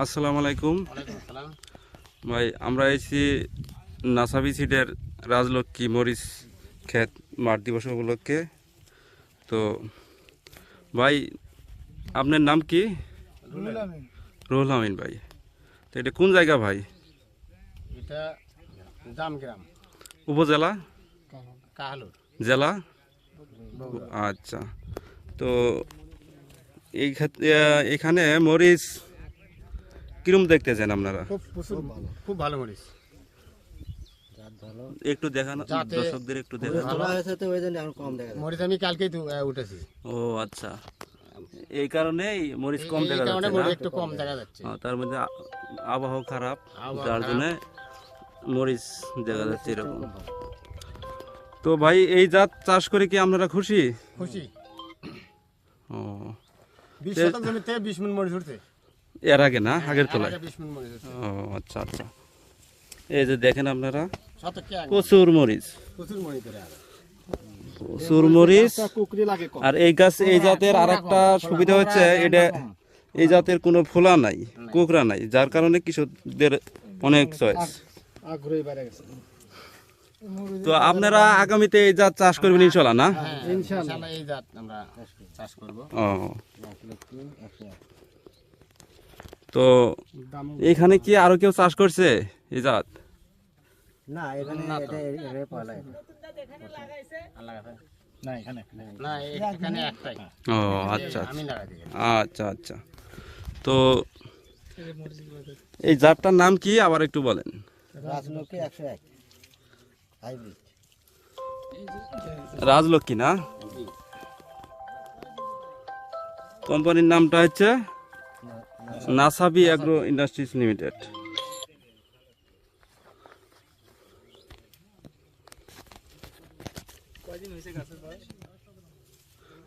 আসসালামু আলাইকুম। ভাই আমরা এসেছি নাসাবি সিটের রাজলক্ষ্মী মরিচ ক্ষেত মাঠ দিবস উপলক্ষে। তো ভাই আপনার নাম কি? রুহুল আমিন। ভাই। তো এটা কোন জায়গা ভাই? এটা জামগ্রাম। উপজেলা? জেলা? আচ্ছা। তো এই এখানে মরিচ কিরম দেখতেছেন আপনারা? খুব প্রচুর ভালো। খুব ভালো মরিচ। একটু দেখান দর্শকদের একটু দেখান ভালো হয়েছে তো ওই জন্য এখন কম দেখা মরিচ আমি কালকেই উঠেছি। ও আচ্ছা। এই কারণেই মরিচ কম দেখা যাচ্ছে মরিচ একটু কম দেখা যাচ্ছে। আহ, তার মধ্যে আবহাওয়া খারাপ যার জন্য মরিচ দেখা যাচ্ছে এরকম। তো ভাই এই জাত চাষ করে কি আপনারা খুশি? খুশি। ও। বিশ শতক জমিতে বিশ মিনিট মরিচ উঠছে। এর আগে না? আগের এর তোলায়? ও আচ্ছা আচ্ছা। এই যে দেখেন আপনারা এক মরিচ। প্রচুর মরিচ আর আর এই গাছ এই জাতের আরেকটা সুবিধা হচ্ছে এটা এই জাতের কোনো ফোলা নাই কোকরা নাই যার কারণে কৃষকদের অনেক চয়েস। আগ্রহী বেড়ে গেছে। তো আপনারা আগামীতে এই জাত চাষ করবেন ইনশাল্লাহ না? হ্যাঁ ইনশাআল্লাহ। এই জাত আমরা চাষ করব। ও। তো এখানে কি আরও কেউ চাষ করছে? এই জাত? না এখানে এটা এভাবে পালা আল্লাহ হাফেজ। না এখানে না এখানে একটাই। ও আচ্ছা দিই আচ্ছা। আচ্ছা তো এই জাতটার নাম কি? আবার একটু বলেন। রাজলক্ষ্মী একশো এক। হাইব্রিড। রাজলক্ষ্মী না? কোম্পানির নামটা হচ্ছে? নাসাবি অ্যাগ্রো ইন্ডাস্ট্রিজ লিমিটেড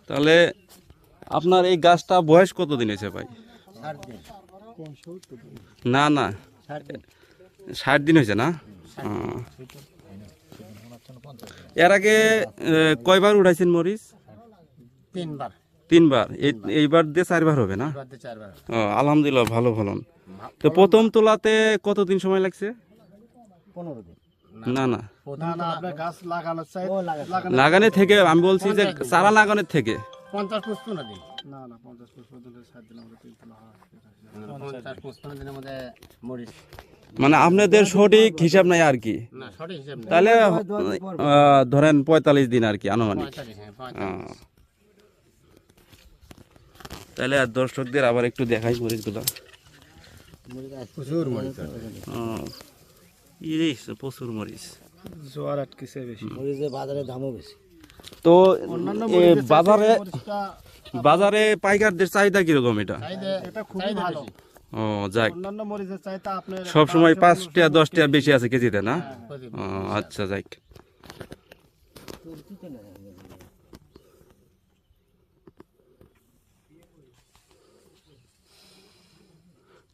তাহলে আপনার এই গাছটা বয়স কতদিন হয়েছে ভাই? না না। ষাট দিন হয়েছে না। এর আগে কয়বার উঠাইছেন মরিচ? তিনবার। তিনবার। এই- এইবার দিয়ে চারবার হবে না? ও, আলহামদুলিল্লাহ ভালো ফলন। তো প্রথম তোলাতে কতদিন সময় লাগছে? না না। লাগানো থেকে আমি বলছি যে চারা লাগানোর থেকে। হয়। মানে আপনাদের সঠিক হিসাব নাই আর কি? না সঠিক হিসাব নেই। তাহলে ধরেন পঁয়তাল্লিশ দিন আর কি আনুমানিক পঁয়তাল্লিশ হ্যাঁ পঁয়তাল্লিশ আহ। তাহলে আর দর্শকদের আবার একটু দেখাই মরিচগুলো। প্রচুর মরিচ প্রচুর মরিচ। জোয়ার আটকেছে বেশি। মরিচের বাজারে দামও বেশি। তো বাজারে বাজারে পাইকারদের চাহিদা কীরকম এটা? ও যাক। সব সময় পাঁচটা দশটা বেশি। আছে কেজিতে না? ও আচ্ছা যাক।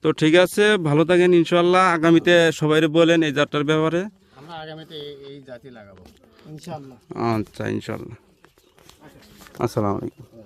তো ঠিক আছে ভালো থাকেন ইনশাল্লাহ আগামীতে সবাই বলেন এই জাতটার ব্যাপারে। আগামীতে এই- এই লাগাবো। ইনশাআল্লাহ। আচ্ছা ইনশাল্লাহ আসসালামু আলাইকুম।